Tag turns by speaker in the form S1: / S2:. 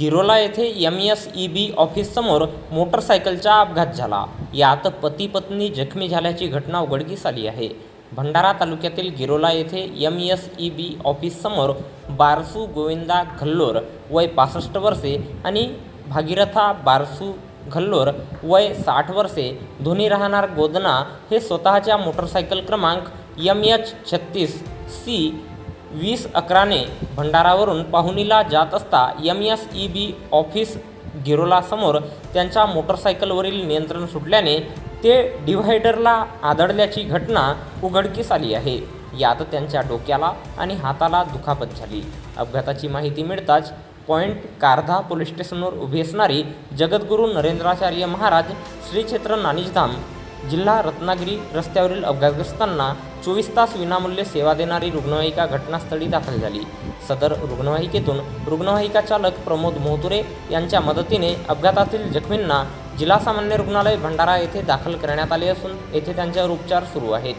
S1: गिरोला येथे M S E B ऑफिससमोर मोटरसायकलचा अपघात झाला. यात पती पत्नी जखमी झाल्याची घटना उघडकीस आली आहे. भंडारा तालुक्यातील गिरोला येथे एम एस ई बी ऑफिससमोर बारसू गोविंदा घल्लोर वय पासष्ट वर्षे आणि भागीरथा बारसू घल्लोर वय साठ वर्षे दोन्ही राहणार गोदना हे स्वतःच्या मोटरसायकल क्रमांक एम एच छत्तीस सी वीस अकराने भंडारावरून पाहुणीला जात असता M S E B office गिरोलासमोर त्यांच्या मोटरसायकलवरील नियंत्रण सुटल्याने ते डिव्हायडरला आदळल्याची घटना उघडकीस आली आहे. यात त्यांच्या डोक्याला आणि हाताला दुखापत झाली. अपघाताची माहिती मिळताच पॉईंट कारधा पोलीस स्टेशनवर उभी असणारी जगद्गुरू नरेंद्राचार्य महाराज श्री क्षेत्र नानिजधाम जिल्हा रत्नागिरी रस्त्यावरील अपघातग्रस्तांना चोवीस तास विनामूल्य सेवा देणारी रुग्णवाहिका घटनास्थळी दाखल झाली. सदर रुग्णवाहिकेतून रुग्णवाहिका चालक प्रमोद मोहतुरे यांच्या मदतीने अपघातातील जखमींना जिल्हा सामान्य रुग्णालय भंडारा येथे दाखल करण्यात आले असून येथे त्यांच्यावर उपचार सुरू आहेत.